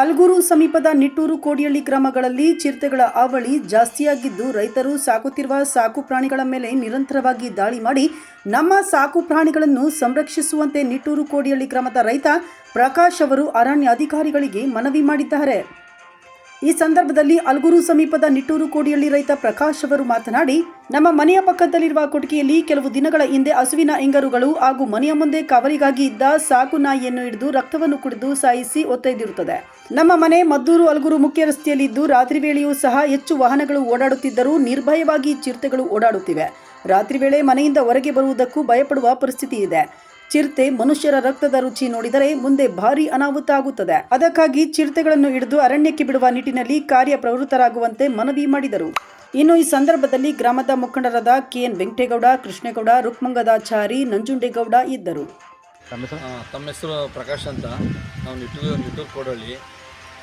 ಅಲ್ಗೂರು ಸಮೀಪದ ನಿಟ್ಟೂರು ಕೋಡಿಯಳ್ಳಿ ಗ್ರಾಮಗಳಲ್ಲಿ ಚಿರತೆಗಳ ಅವಳಿ ಜಾಸ್ತಿಯಾಗಿದ್ದು, ರೈತರು ಸಾಕುತ್ತಿರುವ ಸಾಕು ಪ್ರಾಣಿಗಳ ಮೇಲೆ ನಿರಂತರವಾಗಿ ದಾಳಿ ಮಾಡಿ, ನಮ್ಮ ಸಾಕು ಪ್ರಾಣಿಗಳನ್ನು ಸಂರಕ್ಷಿಸುವಂತೆ ನಿಟ್ಟೂರು ಕೋಡಿಯಳ್ಳಿ ಗ್ರಾಮದ ರೈತ ಪ್ರಕಾಶ್ ಅವರು ಅರಣ್ಯ ಅಧಿಕಾರಿಗಳಿಗೆ ಮನವಿ ಮಾಡಿದ್ದಾರೆ. ಈ ಸಂದರ್ಭದಲ್ಲಿ ಅಲ್ಗುರು ಸಮೀಪದ ನಿಟ್ಟೂರು ಕೋಡಿಯಲ್ಲಿ ರೈತ ಪ್ರಕಾಶ್ ಅವರು ಮಾತನಾಡಿ, ನಮ್ಮ ಮನೆಯ ಪಕ್ಕದಲ್ಲಿರುವ ಕೊಟ್ಟಿಗೆಯಲ್ಲಿ ಕೆಲವು ದಿನಗಳ ಹಿಂದೆ ಹಸುವಿನ ಇಂಗರುಗಳು ಹಾಗೂ ಮನೆಯ ಮುಂದೆ ಕವರಿಗಾಗಿ ಇದ್ದ ಸಾಕು ನಾಯಿಯನ್ನು ಹಿಡಿದು ರಕ್ತವನ್ನು ಕುಡಿದು ಸಾಯಿಸಿ ಒತ್ತೊಯ್ದಿರುತ್ತದೆ ನಮ್ಮ ಮನೆ ಮದ್ದೂರು ಅಲ್ಗುರು ಮುಖ್ಯ ರಸ್ತೆಯಲ್ಲಿದ್ದು ರಾತ್ರಿ ವೇಳೆಯೂ ಸಹ ಹೆಚ್ಚು ವಾಹನಗಳು ಓಡಾಡುತ್ತಿದ್ದರೂ ನಿರ್ಭಯವಾಗಿ ಚಿರತೆಗಳು ಓಡಾಡುತ್ತಿವೆ. ರಾತ್ರಿ ವೇಳೆ ಮನೆಯಿಂದ ಹೊರಗೆ ಬರುವುದಕ್ಕೂ ಭಯಪಡುವ ಪರಿಸ್ಥಿತಿ ಇದೆ. ಚಿರತೆ ಮನುಷ್ಯರ ರಕ್ತದ ರುಚಿ ನೋಡಿದರೆ ಮುಂದೆ ಭಾರಿ ಅನಾಹುತ ಆಗುತ್ತದೆ. ಅದಕ್ಕಾಗಿ ಚಿರತೆಗಳನ್ನು ಹಿಡಿದು ಅರಣ್ಯಕ್ಕೆ ಬಿಡುವ ನಿಟ್ಟಿನಲ್ಲಿ ಕಾರ್ಯಪ್ರವೃತ್ತರಾಗುವಂತೆ ಮನವಿ ಮಾಡಿದರು. ಇನ್ನು ಈ ಸಂದರ್ಭದಲ್ಲಿ ಗ್ರಾಮದ ಮುಖಂಡರಾದ ಕೆಎನ್ ವೆಂಕಟೇಗೌಡ ಕೃಷ್ಣೇಗೌಡ ರುಕ್ಮಂಗದಾಚಾರಿ ನಂಜುಂಡೇಗೌಡ ಇದ್ದರು. ತಮ್ಮ ಹೆಸರು? ತಮ್ಮ ಹೆಸರು ಪ್ರಕಾಶ್ ಅಂತ. ನಾವು ನಿಟ್ಟೂರು ನಿಟ್ಟೂರು ಕೋಡಳ್ಳಿ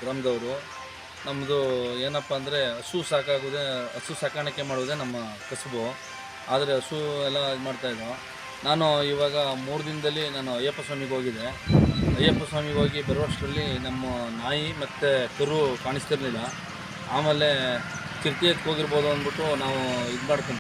ಗ್ರಾಮದವರು. ನಮ್ಮದು ಏನಪ್ಪ ಅಂದರೆ ಹಸು ಸಾಕಾಗೋದೇ ಹಸು ಸಾಕಾಣಿಕೆ ಮಾಡೋದೇ ನಮ್ಮ ಕಸುಬು. ಆದರೆ ಹಸು ಎಲ್ಲ ಇದು ಮಾಡ್ತಾಯಿದ್ದೋ ನಾನು ಇವಾಗ ಮೂರು ದಿನದಲ್ಲಿ ನಾನು ಅಯ್ಯಪ್ಪ ಸ್ವಾಮಿಗೆ ಹೋಗಿದ್ದೆ. ಅಯ್ಯಪ್ಪ ಸ್ವಾಮಿಗೆ ಹೋಗಿ ಬರುವಷ್ಟರಲ್ಲಿ ನಮ್ಮ ನಾಯಿ ಮತ್ತು ಕರು ಕಾಣಿಸ್ತಿರ್ಲಿಲ್ಲ. ಆಮೇಲೆ ತಿರ್ತಿಯಕ್ಕೆ ಎತ್ಕೋಗಿರ್ಬೋದು ಅಂದ್ಬಿಟ್ಟು ನಾವು ಇದು ಮಾಡ್ಕೊಂಡು